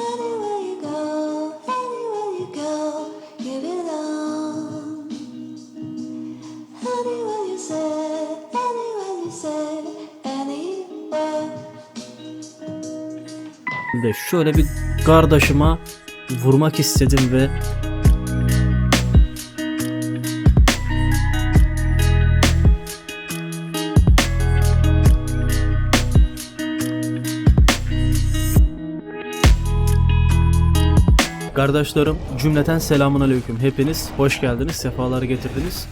Anywhere you go, anywhere you go, şöyle bir kardeşime vurmak istedim ve Kardeşlerim cümleten selamun aleyküm. Hepiniz hoş geldiniz, sefalar getirdiniz.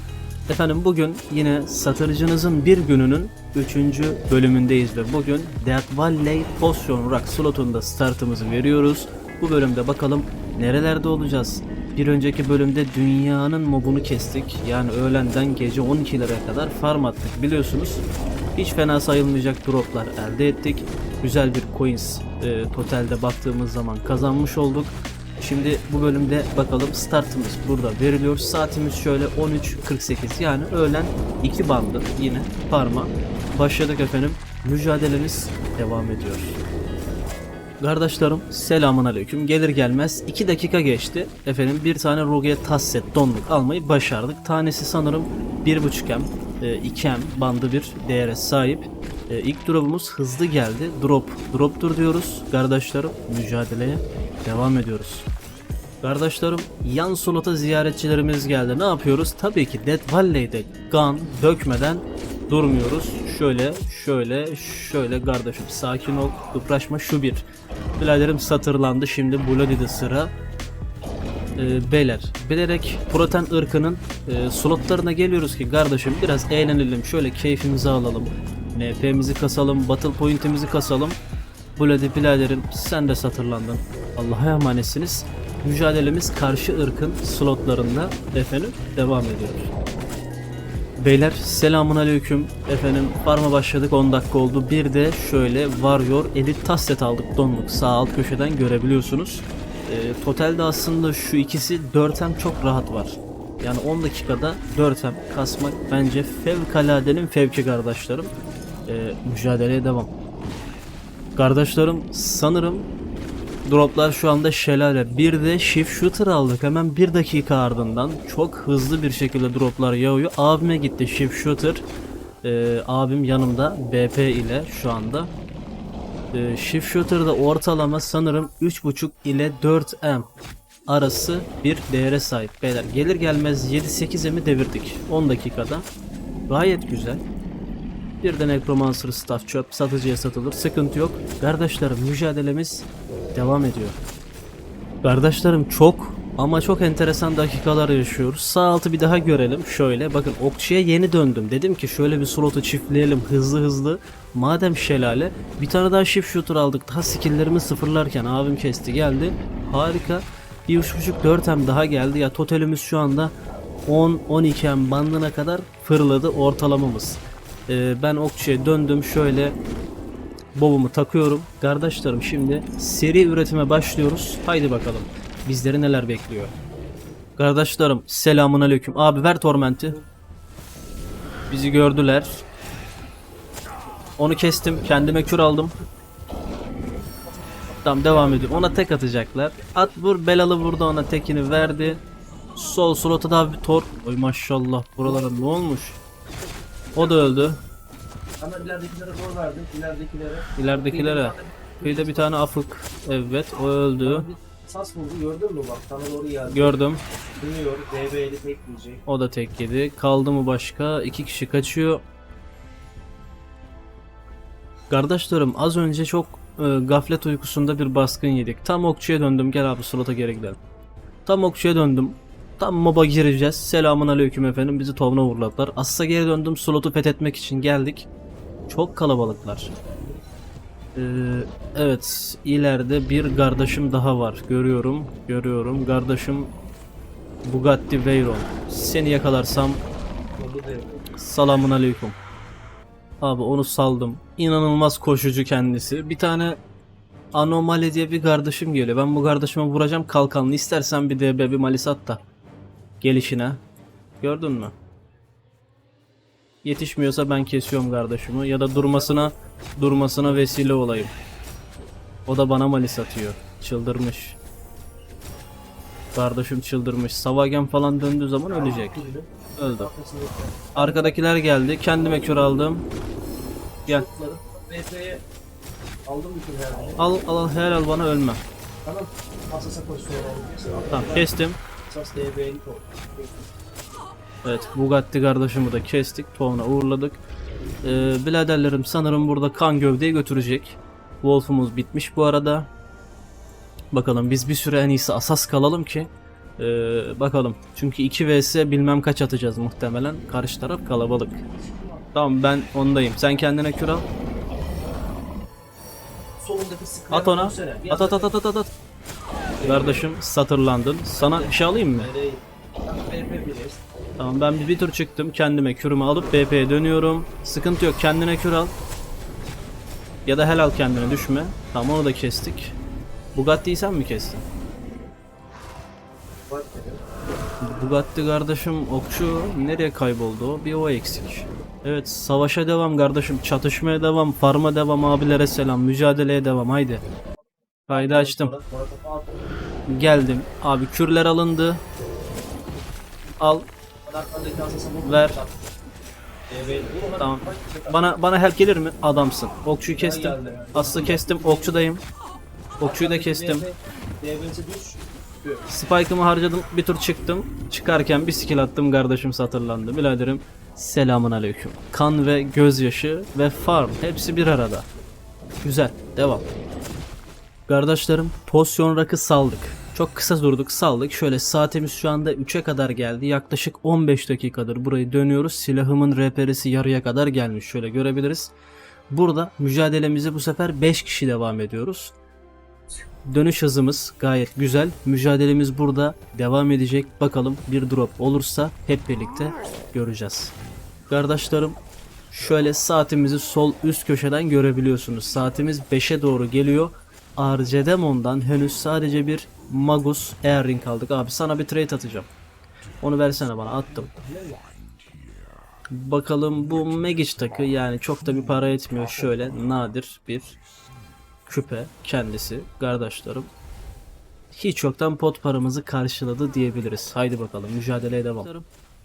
Efendim bugün yine satıcınızın bir gününün 3. bölümündeyiz ve bugün Death Valley Potion Rock slotunda startımızı veriyoruz. Bu bölümde bakalım nerelerde olacağız. Bir önceki bölümde dünyanın mobunu kestik. Yani öğlenden gece 12'lere kadar farm attık biliyorsunuz. Hiç fena sayılmayacak droplar elde ettik. Güzel bir coins e, totalde baktığımız zaman kazanmış olduk. Şimdi bu bölümde bakalım startımız burada veriliyor. Saatimiz şöyle 13.48 yani öğlen 2 bandı yine parma. Başladık efendim. Mücadelemiz devam ediyor. Kardeşlerim selamun aleyküm. Gelir gelmez 2 dakika geçti. Efendim bir tane Rogue'ye tasset donluk almayı başardık. Tanesi sanırım 1.5M, e, 2M bandı bir değere sahip. E, ilk drop'umuz hızlı geldi. Drop, drop'tur diyoruz. Kardeşlerim mücadeleye devam ediyoruz. Kardeşlerim yan slota ziyaretçilerimiz geldi. Ne yapıyoruz? Tabii ki Dead Valley'de gun dökmeden durmuyoruz. Şöyle, şöyle, şöyle kardeşim sakin ol. Kıpraşma şu bir. Biraderim satırlandı. Şimdi Bloody'de sıra. Ee, beyler bilerek proten ırkının e, slotlarına geliyoruz ki kardeşim biraz eğlenelim. Şöyle keyfimizi alalım. NP'mizi kasalım. Battle point'imizi kasalım. Bloody biraderim sen de satırlandın. Allah'a emanetsiniz. Mücadelemiz karşı ırkın slotlarında efendim devam ediyor. Beyler selamun aleyküm. Efendim farma başladık 10 dakika oldu. Bir de şöyle Warrior Elite Tasset aldık donluk. Sağ alt köşeden görebiliyorsunuz. Ee, totalde aslında şu ikisi 4M çok rahat var. Yani 10 dakikada 4M kasmak bence fevkaladenin fevki kardeşlerim. Ee, mücadeleye devam. Kardeşlerim sanırım Droplar şu anda şelale. Bir de shift shooter aldık. Hemen bir dakika ardından çok hızlı bir şekilde droplar yağıyor. Abime gitti shift shooter. Ee, abim yanımda BP ile şu anda. Ee, shift shooter'da ortalama sanırım 3.5 ile 4M arası bir değere sahip. Beyler gelir gelmez 7-8M'i devirdik 10 dakikada. Gayet güzel. Bir de Necromancer staff çöp satıcıya satılır. Sıkıntı yok. Kardeşlerim mücadelemiz devam ediyor. Kardeşlerim çok ama çok enteresan dakikalar yaşıyoruz. Sağ altı bir daha görelim. Şöyle bakın okçuya yeni döndüm. Dedim ki şöyle bir slotu çiftleyelim hızlı hızlı. Madem şelale bir tane daha shift shooter aldık. Daha skilllerimi sıfırlarken abim kesti geldi. Harika. 1.5-4M daha geldi. Ya totalimiz şu anda 10-12M bandına kadar fırladı ortalamamız. Ee, ben okçuya döndüm şöyle bobumu takıyorum. Kardeşlerim şimdi seri üretime başlıyoruz. Haydi bakalım. Bizleri neler bekliyor. Kardeşlerim selamun aleyküm. Abi ver tormenti. Bizi gördüler. Onu kestim. Kendime kür aldım. Tamam devam ediyorum. Ona tek atacaklar. At vur belalı vurdu ona tekini verdi. Sol slota da bir tor. Oy maşallah buralara ne olmuş? O da öldü. Ama ileridekilere zor verdim. İleridekilere. İleridekilere. Kıyıda bir tane afık. Evet o öldü. Sas vurdu gördün mü bak sana doğru geldi. Gördüm. Dönüyor. DB'li tek yiyecek. O da tek yedi. Kaldı mı başka? İki kişi kaçıyor. Kardeşlerim az önce çok e, gaflet uykusunda bir baskın yedik. Tam okçuya döndüm. Gel abi slota geri gidelim. Tam okçuya döndüm. Tam moba gireceğiz. Selamun aleyküm efendim. Bizi tovna vurladılar. Asla geri döndüm. Slotu fethetmek için geldik. Çok kalabalıklar. Ee, evet. ileride bir kardeşim daha var. Görüyorum. Görüyorum. Kardeşim Bugatti Veyron. Seni yakalarsam. Selamun aleyküm. Abi onu saldım. İnanılmaz koşucu kendisi. Bir tane Anomali diye bir kardeşim geliyor. Ben bu kardeşime vuracağım kalkanlı. İstersen bir DB bir malis at da. Gelişine. Gördün mü? Yetişmiyorsa ben kesiyorum kardeşimi. Ya da durmasına durmasına vesile olayım. O da bana malis atıyor. Çıldırmış. Kardeşim çıldırmış. Savagen falan döndüğü zaman ölecek. Öldü. Arkadakiler geldi. Kendime kür aldım. Gel. Al al al helal bana ölme. Tamam. Tamam kestim. Evet Bugatti kardeşimi de kestik. Toğuna uğurladık. Ee, biraderlerim sanırım burada kan gövdeyi götürecek. Wolf'umuz bitmiş bu arada. Bakalım biz bir süre en iyisi asas kalalım ki. ee, bakalım. Çünkü 2 vs bilmem kaç atacağız muhtemelen. Karşı taraf kalabalık. Tamam ben ondayım. Sen kendine kür al. At ona. at at at at at. at. Kardeşim satırlandın. Sana bir şey alayım mı? Tamam ben bir, bir tur çıktım. Kendime kürümü alıp BP'ye dönüyorum. Sıkıntı yok. Kendine kür al. Ya da helal kendine düşme. Tamam onu da kestik. Bugatti'yi sen mi kestin? Bugatti kardeşim okçu nereye kayboldu? Bir o eksik. Evet savaşa devam kardeşim. Çatışmaya devam. Farma devam. Abilere selam. Mücadeleye devam. Haydi. Kaydı açtım. Geldim. Abi kürler alındı. Al. Ver. Tamam. Bana bana help gelir mi? Adamsın. Okçuyu kestim. Aslı kestim. Okçudayım. Okçuyu da kestim. Spike'ımı harcadım. Bir tur çıktım. Çıkarken bir skill attım. Kardeşim satırlandı. Biraderim. Selamun aleyküm. Kan ve gözyaşı ve farm. Hepsi bir arada. Güzel. Devam. Kardeşlerim pozisyon rakı saldık. Çok kısa durduk saldık. Şöyle saatimiz şu anda 3'e kadar geldi. Yaklaşık 15 dakikadır burayı dönüyoruz. Silahımın RP'si yarıya kadar gelmiş. Şöyle görebiliriz. Burada mücadelemizi bu sefer 5 kişi devam ediyoruz. Dönüş hızımız gayet güzel. Mücadelemiz burada devam edecek. Bakalım bir drop olursa hep birlikte göreceğiz. Kardeşlerim şöyle saatimizi sol üst köşeden görebiliyorsunuz. Saatimiz 5'e doğru geliyor. Arcedemon'dan henüz sadece bir Magus Airring aldık. Abi sana bir trade atacağım. Onu versene bana attım. Bakalım bu Magic takı yani çok da bir para etmiyor. Şöyle nadir bir küpe kendisi kardeşlerim. Hiç yoktan pot paramızı karşıladı diyebiliriz. Haydi bakalım mücadeleye devam.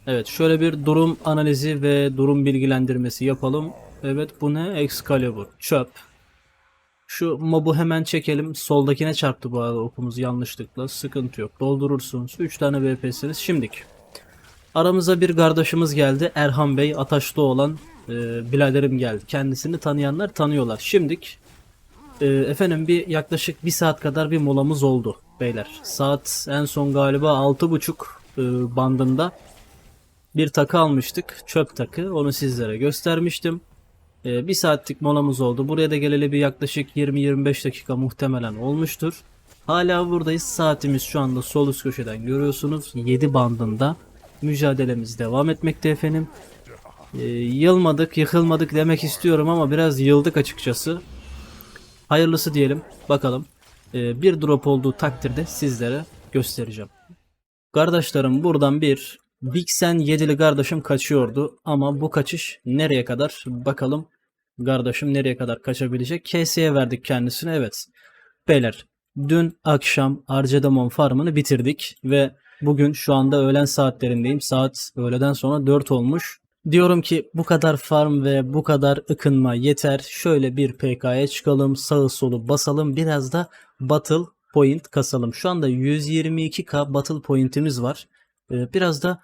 Evet şöyle bir durum analizi ve durum bilgilendirmesi yapalım. Evet bu ne? Excalibur. Çöp. Şu mobu hemen çekelim. Soldakine çarptı bu arada okumuz yanlışlıkla. Sıkıntı yok. Doldurursunuz. 3 tane BP'siniz. Şimdik. Aramıza bir kardeşimiz geldi. Erhan Bey Ataşlı olan e, biraderim geldi. Kendisini tanıyanlar tanıyorlar. Şimdik e, efendim bir yaklaşık bir saat kadar bir molamız oldu beyler. Saat en son galiba 6.30 e, bandında bir takı almıştık. Çöp takı. Onu sizlere göstermiştim. E, bir saatlik molamız oldu. Buraya da geleli bir yaklaşık 20-25 dakika muhtemelen olmuştur. Hala buradayız. Saatimiz şu anda sol üst köşeden görüyorsunuz. 7 bandında. Mücadelemiz devam etmekte efendim. E, yılmadık, yıkılmadık demek istiyorum ama biraz yıldık açıkçası. Hayırlısı diyelim. Bakalım. Ee, bir drop olduğu takdirde sizlere göstereceğim. Kardeşlerim buradan bir Vixen 7'li kardeşim kaçıyordu ama bu kaçış nereye kadar? Bakalım kardeşim nereye kadar kaçabilecek? KS'ye verdik kendisine evet. Beyler dün akşam Arcedamon farmını bitirdik ve bugün şu anda öğlen saatlerindeyim. Saat öğleden sonra 4 olmuş. Diyorum ki bu kadar farm ve bu kadar ıkınma yeter. Şöyle bir PK'ya çıkalım, sağı solu basalım, biraz da battle point kasalım. Şu anda 122k battle point'imiz var. Ee, biraz da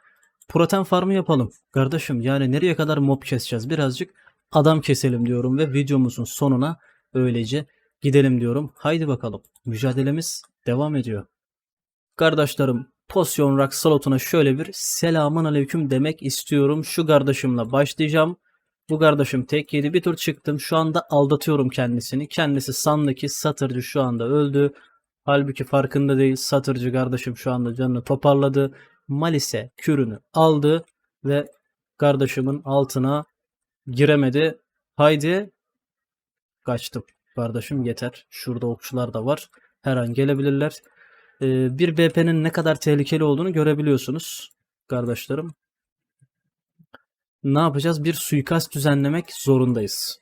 protein farmı yapalım. Kardeşim yani nereye kadar mob keseceğiz? Birazcık adam keselim diyorum ve videomuzun sonuna öylece gidelim diyorum. Haydi bakalım. Mücadelemiz devam ediyor. Kardeşlerim Pozisyon Rock slotuna şöyle bir selamun aleyküm demek istiyorum. Şu kardeşimle başlayacağım. Bu kardeşim tek yedi bir tur çıktım. Şu anda aldatıyorum kendisini. Kendisi sandaki satırcı şu anda öldü. Halbuki farkında değil. Satırcı kardeşim şu anda canını toparladı. Malise kürünü aldı ve kardeşimin altına giremedi. Haydi kaçtım. Kardeşim yeter. Şurada okçular da var. Her an gelebilirler. Ee, bir BP'nin ne kadar tehlikeli olduğunu görebiliyorsunuz kardeşlerim. Ne yapacağız? Bir suikast düzenlemek zorundayız.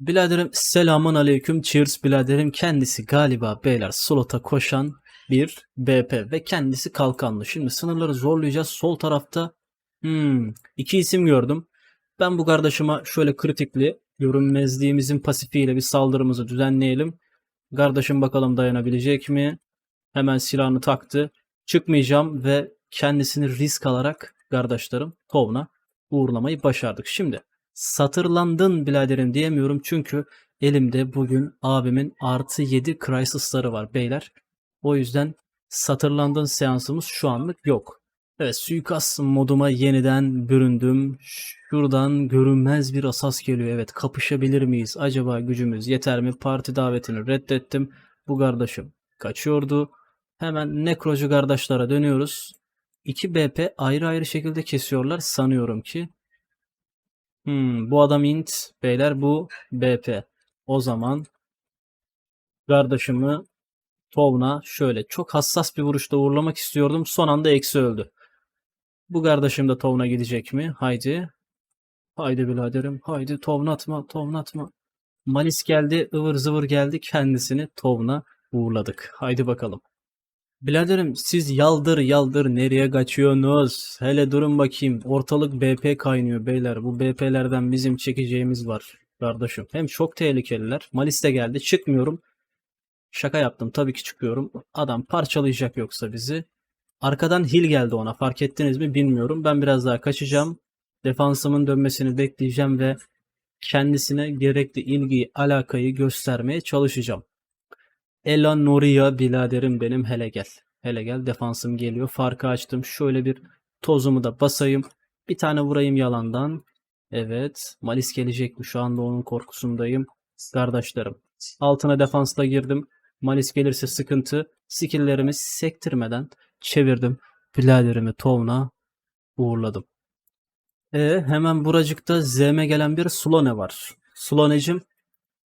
Biladerim selamun aleyküm cheers biladerim kendisi galiba beyler slota koşan bir BP ve kendisi kalkanlı. Şimdi sınırları zorlayacağız sol tarafta hmm, iki isim gördüm. Ben bu kardeşime şöyle kritikli görünmezliğimizin pasifiyle bir saldırımızı düzenleyelim. Kardeşim bakalım dayanabilecek mi? Hemen silahını taktı. Çıkmayacağım ve kendisini risk alarak kardeşlerim Tovna uğurlamayı başardık. Şimdi satırlandın biraderim diyemiyorum çünkü elimde bugün abimin artı 7 crisis'ları var beyler. O yüzden satırlandın seansımız şu anlık yok. Evet suikast moduma yeniden büründüm. Şuradan görünmez bir asas geliyor. Evet kapışabilir miyiz? Acaba gücümüz yeter mi? Parti davetini reddettim. Bu kardeşim kaçıyordu. Hemen nekrocu kardeşlere dönüyoruz. 2 BP ayrı ayrı şekilde kesiyorlar sanıyorum ki. Hmm, bu adam int beyler bu BP. O zaman kardeşimi Tovna şöyle çok hassas bir vuruşta uğurlamak istiyordum. Son anda eksi öldü. Bu kardeşim de Tovna gidecek mi? Haydi. Haydi biraderim. Haydi Tovnatma, Tovnatma. Malis geldi, ıvır zıvır geldi. Kendisini Tovna uğurladık. Haydi bakalım. Biraderim siz yaldır yaldır nereye kaçıyorsunuz? Hele durun bakayım. Ortalık BP kaynıyor beyler. Bu BP'lerden bizim çekeceğimiz var kardeşim. Hem çok tehlikeliler. Malis de geldi. Çıkmıyorum. Şaka yaptım. Tabii ki çıkıyorum. Adam parçalayacak yoksa bizi. Arkadan hil geldi ona. Fark ettiniz mi bilmiyorum. Ben biraz daha kaçacağım. Defansımın dönmesini bekleyeceğim ve kendisine gerekli ilgiyi, alakayı göstermeye çalışacağım. Ela Noria biraderim benim hele gel. Hele gel defansım geliyor. Farkı açtım. Şöyle bir tozumu da basayım. Bir tane vurayım yalandan. Evet. Malis gelecek? Şu anda onun korkusundayım. Kardeşlerim. Altına defansla girdim. Malis gelirse sıkıntı. Skilllerimi sektirmeden çevirdim. Biraderimi Tovna uğurladım. E, hemen buracıkta ZM gelen bir Slone var. Slone'cim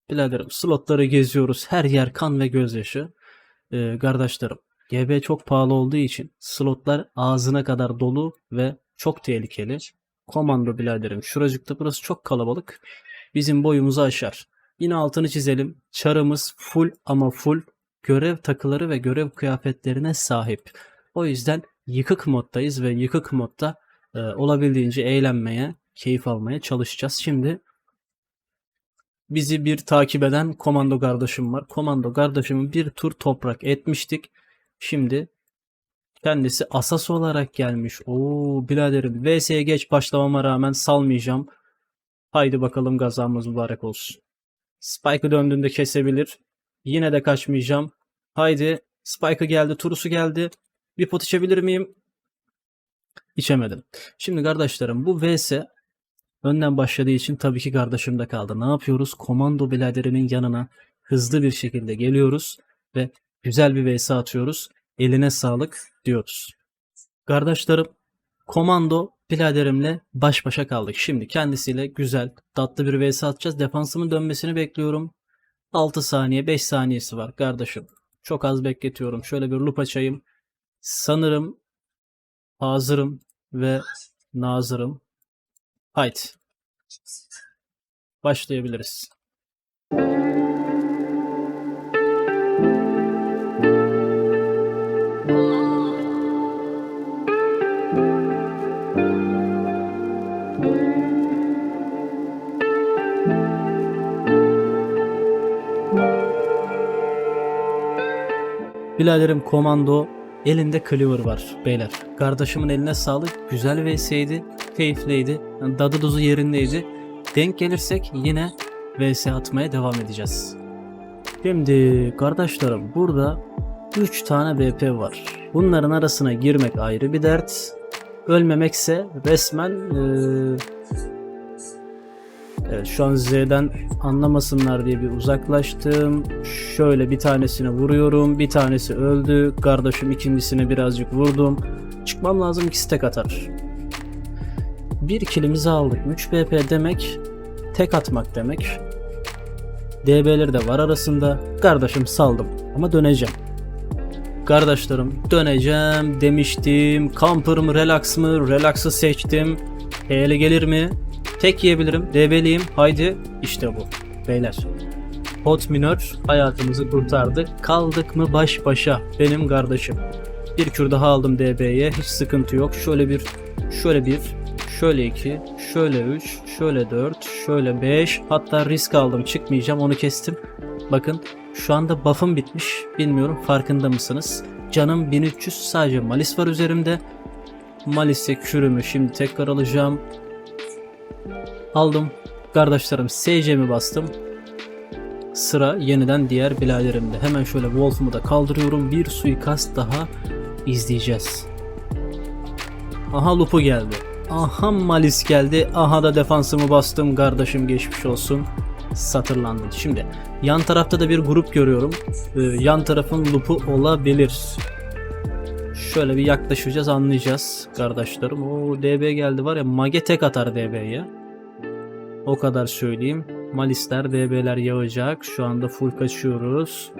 Biraderim slotları geziyoruz. Her yer kan ve gözyaşı. Ee, kardeşlerim GB çok pahalı olduğu için slotlar ağzına kadar dolu ve çok tehlikeli. Komando biraderim şuracıkta burası çok kalabalık. Bizim boyumuzu aşar. Yine altını çizelim. Çarımız full ama full görev takıları ve görev kıyafetlerine sahip. O yüzden yıkık moddayız ve yıkık modda e, olabildiğince eğlenmeye, keyif almaya çalışacağız. Şimdi bizi bir takip eden komando kardeşim var. Komando kardeşimi bir tur toprak etmiştik. Şimdi kendisi asas olarak gelmiş. Oo biraderim VS'ye geç başlamama rağmen salmayacağım. Haydi bakalım gazamız mübarek olsun. Spike'ı döndüğünde kesebilir. Yine de kaçmayacağım. Haydi Spike'ı geldi, Turusu geldi. Bir pot içebilir miyim? İçemedim. Şimdi kardeşlerim bu VS Önden başladığı için tabii ki kardeşimde kaldı. Ne yapıyoruz? Komando biraderimin yanına hızlı bir şekilde geliyoruz ve güzel bir vs atıyoruz. Eline sağlık diyoruz. Kardeşlerim komando biraderimle baş başa kaldık. Şimdi kendisiyle güzel tatlı bir vs atacağız. Defansımın dönmesini bekliyorum. 6 saniye 5 saniyesi var kardeşim. Çok az bekletiyorum. Şöyle bir loop açayım. Sanırım hazırım ve nazırım. Haydi. Başlayabiliriz. Biladerim komando elinde cleaver var beyler. Kardeşimin eline sağlık. Güzel vs'ydi. Keyifliydi. Yani dadı duzu yerindeydi. Denk gelirsek yine vs atmaya devam edeceğiz. Şimdi kardeşlerim burada 3 tane BP var. Bunların arasına girmek ayrı bir dert. Ölmemekse resmen eee Evet şu an Z'den anlamasınlar diye bir uzaklaştım. Şöyle bir tanesini vuruyorum. Bir tanesi öldü. Kardeşim ikincisine birazcık vurdum. Çıkmam lazım ikisi tek atar. Bir kilimizi aldık. 3 BP demek tek atmak demek. DB'leri de var arasında. Kardeşim saldım ama döneceğim. Kardeşlerim döneceğim demiştim. Camper mı relax mı? Relax'ı seçtim. HL gelir mi? Tek yiyebilirim. DB'liyim. Haydi. İşte bu. beyler. Hot minör hayatımızı kurtardı. Kaldık mı baş başa benim kardeşim. Bir kür daha aldım DB'ye hiç sıkıntı yok. Şöyle bir, şöyle bir, şöyle iki, şöyle üç, şöyle dört, şöyle beş. Hatta risk aldım çıkmayacağım onu kestim. Bakın şu anda buff'ım bitmiş. Bilmiyorum farkında mısınız? Canım 1300 sadece malis var üzerimde. Malis'e kürümü şimdi tekrar alacağım. Aldım. Kardeşlerim SC'mi bastım. Sıra yeniden diğer biladerimde. Hemen şöyle Wolf'umu da kaldırıyorum. Bir suikast daha izleyeceğiz. Aha Lupu geldi. Aha Malis geldi. Aha da defansımı bastım. Kardeşim geçmiş olsun. Satırlandım. Şimdi yan tarafta da bir grup görüyorum. Ee, yan tarafın Lupu olabilir. Şöyle bir yaklaşacağız anlayacağız kardeşlerim. O DB geldi var ya Mage tek atar DB'ye. O kadar söyleyeyim. Malisler, DB'ler yağacak. Şu anda full kaçıyoruz.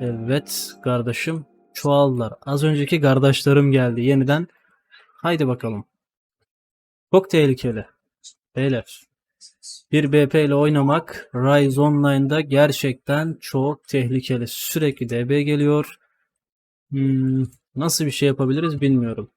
Evet kardeşim çoğaldılar. Az önceki kardeşlerim geldi yeniden. Haydi bakalım. Çok tehlikeli. Beyler. Bir BP ile oynamak Rise Online'da gerçekten çok tehlikeli. Sürekli DB geliyor. Hmm, nasıl bir şey yapabiliriz bilmiyorum.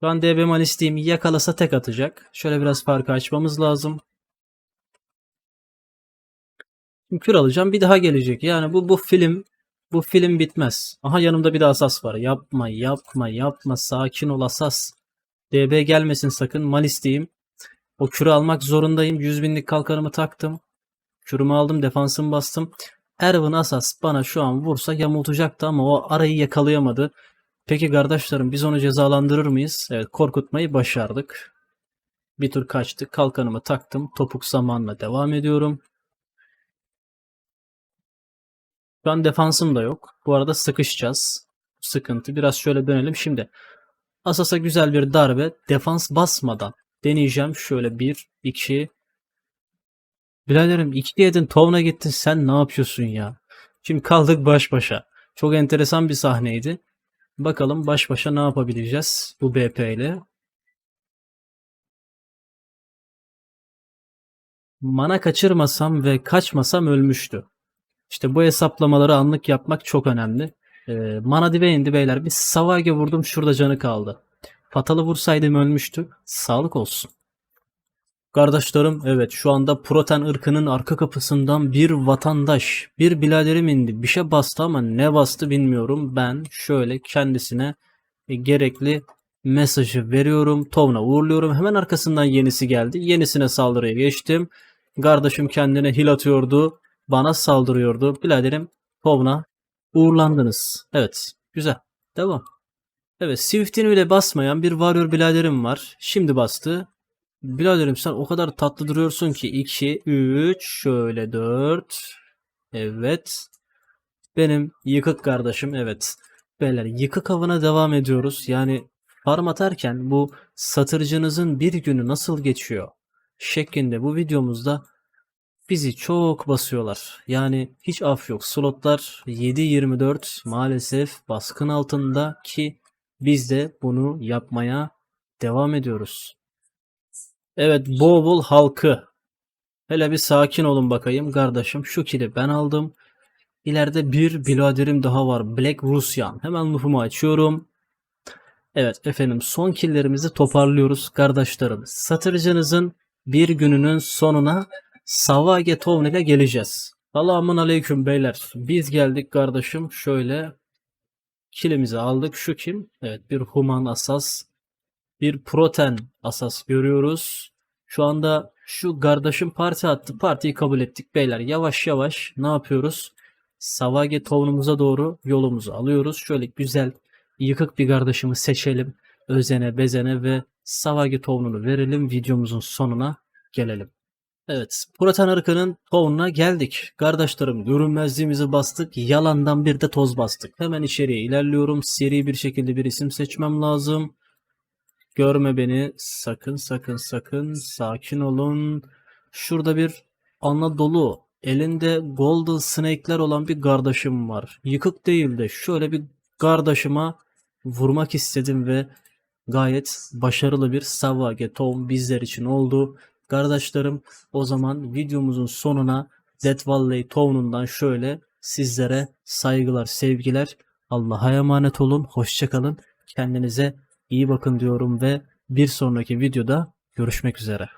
Şu an DB Malistiğimi yakalasa tek atacak. Şöyle biraz farkı açmamız lazım. Kür alacağım. Bir daha gelecek. Yani bu bu film bu film bitmez. Aha yanımda bir de asas var. Yapma yapma yapma. Sakin ol asas. DB gelmesin sakın. Malistiğim. O kürü almak zorundayım. 100 binlik kalkanımı taktım. Kürümü aldım. Defansımı bastım. Erwin Asas bana şu an vursa yamultacaktı ama o arayı yakalayamadı. Peki kardeşlerim biz onu cezalandırır mıyız? Evet korkutmayı başardık. Bir tur kaçtık. Kalkanımı taktım. Topuk zamanla devam ediyorum. Şu an defansım da yok. Bu arada sıkışacağız. Sıkıntı. Biraz şöyle dönelim. Şimdi Asas'a güzel bir darbe. Defans basmadan deneyeceğim. Şöyle 1, 2. Biraderim 2 yedin tovuna gittin. Sen ne yapıyorsun ya? Şimdi kaldık baş başa. Çok enteresan bir sahneydi. Bakalım baş başa ne yapabileceğiz bu BP ile. Mana kaçırmasam ve kaçmasam ölmüştü. İşte bu hesaplamaları anlık yapmak çok önemli. Ee, mana dibe indi beyler. Bir Savage vurdum şurada canı kaldı. Fatalı vursaydım ölmüştü. Sağlık olsun. Kardeşlerim evet şu anda Proten ırkının arka kapısından bir vatandaş, bir biladerim indi. Bir şey bastı ama ne bastı bilmiyorum. Ben şöyle kendisine e, gerekli mesajı veriyorum. Tovna uğurluyorum. Hemen arkasından yenisi geldi. Yenisine saldırıya geçtim. Kardeşim kendine hil atıyordu. Bana saldırıyordu. Biladerim Tovna uğurlandınız. Evet güzel. Devam. Evet Swift'ini bile basmayan bir warrior biladerim var. Şimdi bastı. Biraderim sen o kadar tatlı duruyorsun ki 2, 3, şöyle 4. Evet. Benim yıkık kardeşim evet. Beyler yıkık avına devam ediyoruz. Yani farm atarken bu satırcınızın bir günü nasıl geçiyor şeklinde bu videomuzda bizi çok basıyorlar. Yani hiç af yok. Slotlar 7-24 maalesef baskın altında ki biz de bunu yapmaya devam ediyoruz. Evet Boğul halkı. Hele bir sakin olun bakayım kardeşim. Şu kili ben aldım. İleride bir biladerim daha var. Black Russian. Hemen lufumu açıyorum. Evet efendim son killerimizi toparlıyoruz kardeşlerim. Satırcınızın bir gününün sonuna Savage Town ile geleceğiz. Selamun aleyküm beyler. Biz geldik kardeşim. Şöyle kilimizi aldık. Şu kim? Evet bir human asas bir proten asas görüyoruz. Şu anda şu kardeşim parti attı. Partiyi kabul ettik beyler. Yavaş yavaş ne yapıyoruz? Savage tovunumuza doğru yolumuzu alıyoruz. Şöyle güzel yıkık bir kardeşimi seçelim. Özene bezene ve Savage tovununu verelim. Videomuzun sonuna gelelim. Evet. Proten ırkının tovununa geldik. Kardeşlerim görünmezliğimizi bastık. Yalandan bir de toz bastık. Hemen içeriye ilerliyorum. Seri bir şekilde bir isim seçmem lazım. Görme beni. Sakın sakın sakın. Sakin olun. Şurada bir Anadolu elinde golden snake'ler olan bir kardeşim var. Yıkık değil de şöyle bir kardeşime vurmak istedim ve gayet başarılı bir Savage Town bizler için oldu. Kardeşlerim o zaman videomuzun sonuna Death Valley Town'undan şöyle sizlere saygılar, sevgiler. Allah'a emanet olun. Hoşçakalın. Kendinize iyi bakın diyorum ve bir sonraki videoda görüşmek üzere.